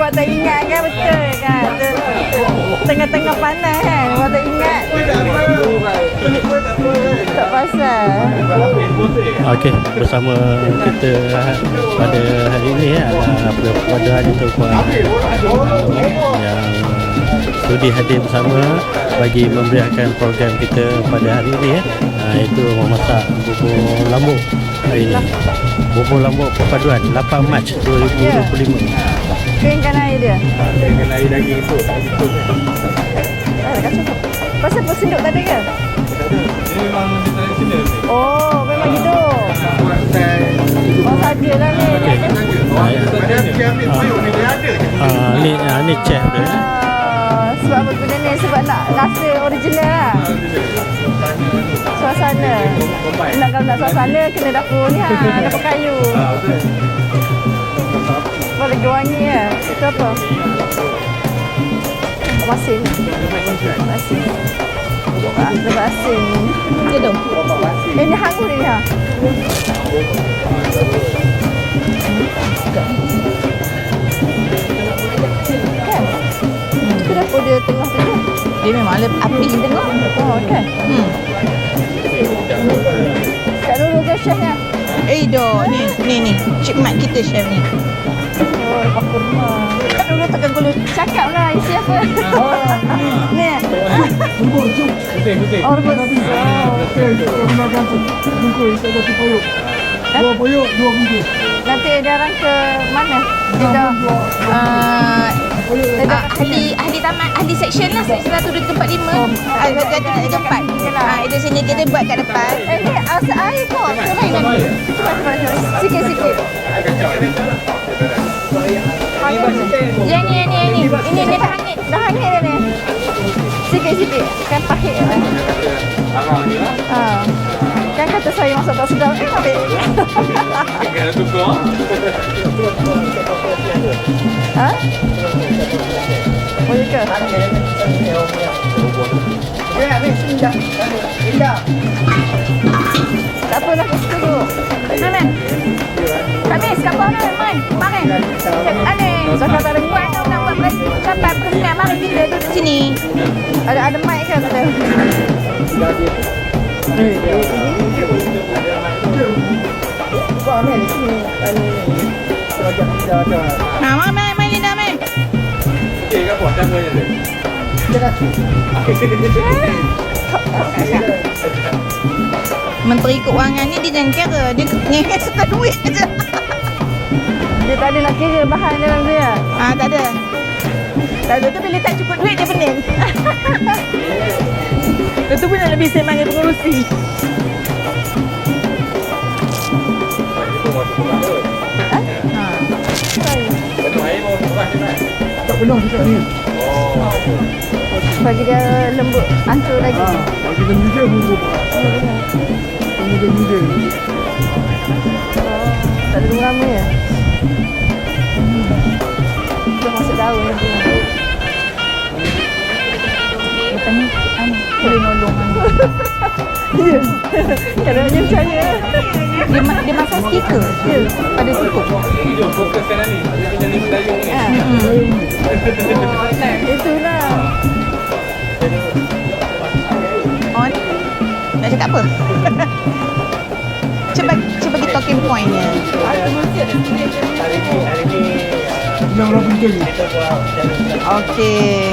buat tak ingat kan betul kan. Tu- Tengah-tengah panas kan. Buat tak ingat. Tak pasal. Okey, bersama kita pada hari ini ya, ada perpaduan itu Puan yang sudi hadir bersama bagi memberiakan program kita pada hari ini ya. Ha, itu memasak bubur lambuk hari ini. Bubur lambuk perpaduan 8 Mac 2025. Keringkan air dia. Dengan air daging itu. Ah, dah cukup. Pasal pun senduk tak ada ke? Ini memang tradisional ni. Oh, memang hidup. Oh, sajalah ni. Okey. Dia ambil payung ni dia ada je. Ha, ni ni chef dia. Ah, sebab apa guna ni? Sebab nak rasa original lah. Suasana. Nak kalau nak suasana, kena dapur ni ha. Dapur kayu. Sebab lagi wangi ya. Itu apa? Masin. Masin. Ah, Lepas asin. Dia dong. Eh, ni hangus ni ha. Kan? Dapur dia tengah tu. Dia memang ada api di tengah. Oh, kan? Hmm. Kat dulu ke chefnya? Eh, do. Ni, ni, ni. Cik Mat kita chef ni. Oh. Kat dulu tekan dulu. Cakap lah isi apa. Oh, ni. Putih, putih. Oh, rebus. Oh. gunakan bungkus ada satu puyuk. Dua puyuk, dua bungkus. Nanti dia orang ke mana? Dah. Uh, dah. ahli ahli taman ahli section lah section satu dua tempat lima Oh, ah, jadi tiga tiga empat ah itu sini kita buat kat depan Eh, asal air kau. Cerai nanti. Cepat, cepat, cepat. Sikit, sikit. Yang ni yang ni yang ni ini dia dah hangit Dah hangit dah ni. Sikit, sikit. Kan pahit lah. Ni lah. Ha. Kan kata saya masak tak sedap. Eh, ambil. Kena tukar. Ha? Boleh ke? Tak apa lah, kita dulu. mana Kamis kapal mana main mari ane Cakap tak ada buat nak nak buat pres- sampai persemian mari kita duduk sini. Ada ada mic ke kata? nah mari mari mari Linda mari Eh, kat puas cara je. Menteri Keuangan ni dia jangan kira dia ngehes suka duit aja Dia tak ada nak kira bahan dalam dia. ah tak ada tak ada tu bila tak cukup duit dia pening Itu pun nak lebih sembang dengan pengurusi. Tu. Je? Tak penuh dekat ni. Oh. Bagi dia lembut, hancur lagi. Ha, bagi dia muda bumbu. Muda muda. Tak ada tunggu lama ya? Dah masuk daun lagi. Lepas ni anu, boleh nolong. Ya. Kalau dia percaya. dia, ma- dia masang stiker Ya. pada situ Jom fokuskan ni. Dia punya ni dayung ni. Ha. Itulah. Cakap apa cuba cuba bagi talking point dia Hari ni, hari ni Yang orang penting. okey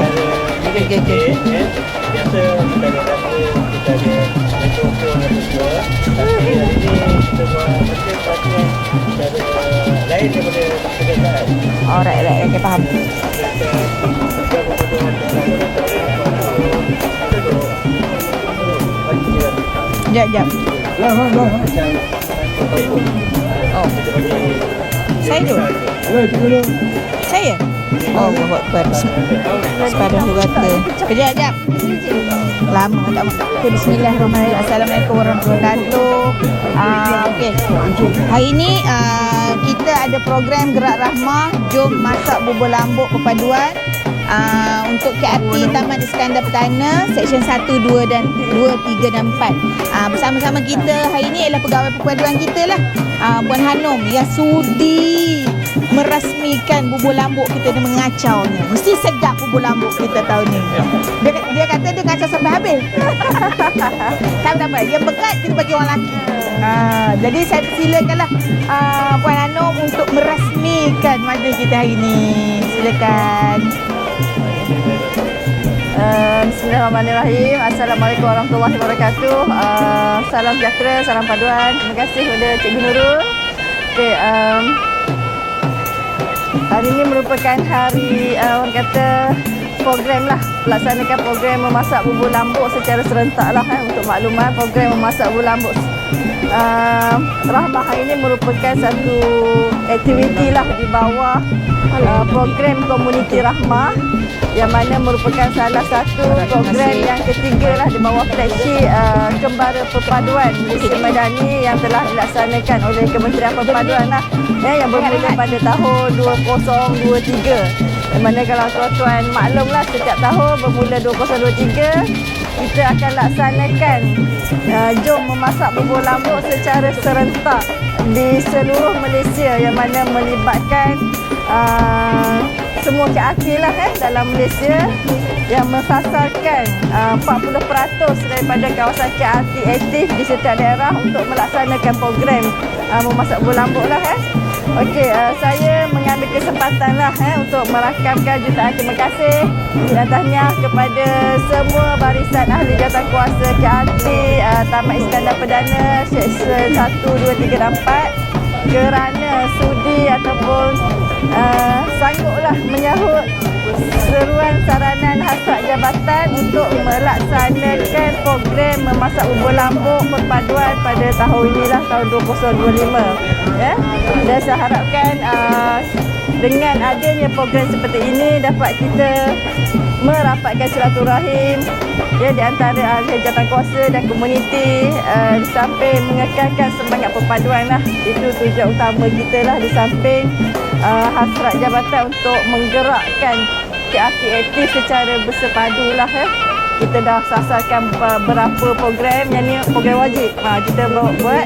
okey okey okey Biasa kita ada dapur, kita ada mikrofon dan semua. Tapi hari ni kita buat macam perhatian cara lain daripada kebiasaan. alright alright okey faham jap jap. Lah, lah, lah. oh. Saya tu saya? Oh buat buat sepadan tu kata kejap kejap lama tak makan bismillahirrahmanirrahim. Assalamualaikum warahmatullahi wabarakatuh. Uh, okey. Hari ni uh, kita ada program gerak rahmah. Jom masak bubur lambuk perpaduan uh, untuk KRT Taman Iskandar Petana Seksyen 1, 2 dan 2, 3 dan 4 uh, Bersama-sama kita hari ini ialah pegawai perpaduan kita lah uh, Puan Hanum yang sudi merasmikan bubur lambuk kita ni mengacaunya. Mesti sedap bubur lambuk kita tahun ni. Dia, dia kata dia ngacau sampai habis. tak apa, tak apa. Dia berat kita bagi orang lelaki. Ah, jadi saya silakanlah ah, Puan Anum untuk merasmikan majlis kita hari ni. Silakan. Uh, Bismillahirrahmanirrahim. Assalamualaikum warahmatullahi wabarakatuh. Uh, salam sejahtera, salam paduan. Terima kasih kepada Cikgu Nurul. Okay, um, hari ini merupakan hari uh, orang kata program lah melaksanakan program memasak bubur lambuk secara serentak lah eh, untuk makluman program memasak bubur lambuk uh, Rahmah hari ini merupakan satu aktiviti lah di bawah uh, program komuniti Rahmah yang mana merupakan salah satu program yang ketiga lah di bawah flagship uh, Kembara Perpaduan Malaysia Madani yang telah dilaksanakan oleh Kementerian Perpaduan lah. Ya, yang bermula pada tahun 2023 di mana kalau tuan-tuan maklum lah setiap tahun bermula 2023 kita akan laksanakan uh, jom memasak bubur lambuk secara serentak di seluruh Malaysia yang mana melibatkan uh, semua KRT lah eh dalam Malaysia yang mensasarkan uh, 40% daripada kawasan KRT aktif di setiap daerah untuk melaksanakan program uh, memasak bubur lambuk lah eh. Okey, uh, saya mengambil kesempatan lah eh, untuk merakamkan jutaan terima kasih dan tahniah kepada semua barisan ahli jawatan kuasa KRT uh, Taman Iskandar Perdana Seksyen 1, 2, 3 dan 4 kerana sudi ataupun uh, sangguplah menyahut seruan saranan hasrat jabatan untuk melaksanakan program memasak bubur lambuk perpaduan pada tahun inilah tahun 2025 ya? Dan saya harapkan uh, dengan adanya program seperti ini dapat kita merapatkan silaturahim ya di antara ahli jawatan kuasa dan komuniti uh, di samping mengekalkan semangat perpaduan lah itu tujuan utama kita lah di samping uh, hasrat jabatan untuk menggerakkan KRT aktif secara bersepadu lah eh. Kita dah sasarkan beberapa program yang ni program wajib. Ha, kita buat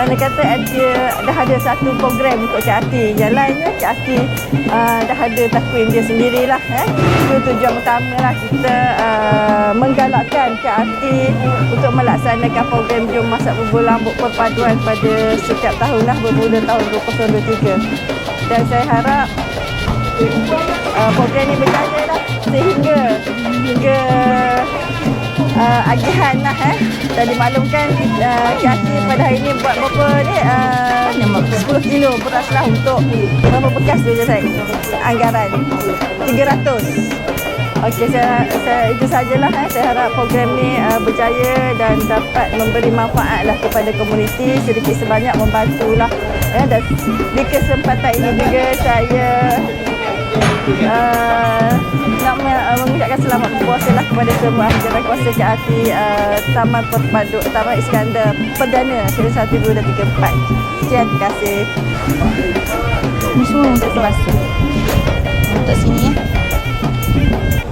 mana kata ada, dah ada satu program untuk KRT. Yang lainnya KRT uh, dah ada takwim dia sendirilah. Eh. Itu tujuan utama lah kita uh, menggalakkan KRT untuk melaksanakan program Jom Masak Bubur Lambuk Perpaduan pada setiap tahun lah bermula tahun 2023. Dan saya harap uh, program ni berjaya lah sehingga hingga uh, agihan lah eh. Dan dimaklumkan uh, KRT pada hari ni buat berapa ni? Uh, 10 kilo beras lah untuk berapa bekas tu je saya anggaran 300 Okey, saya, saya itu sajalah eh. Saya harap program ni uh, berjaya dan dapat memberi manfaat lah kepada komuniti. Sedikit sebanyak membantulah. Eh, dan di kesempatan ini juga saya uh, uh, mengucapkan selamat berpuasa lah kepada semua ahli kuasa KRT uh, Taman Perpadu Taman Iskandar Perdana Seri 1, 2 dan 3, 4 Sekian, terima kasih Ni semua untuk puasa. Untuk sini ya.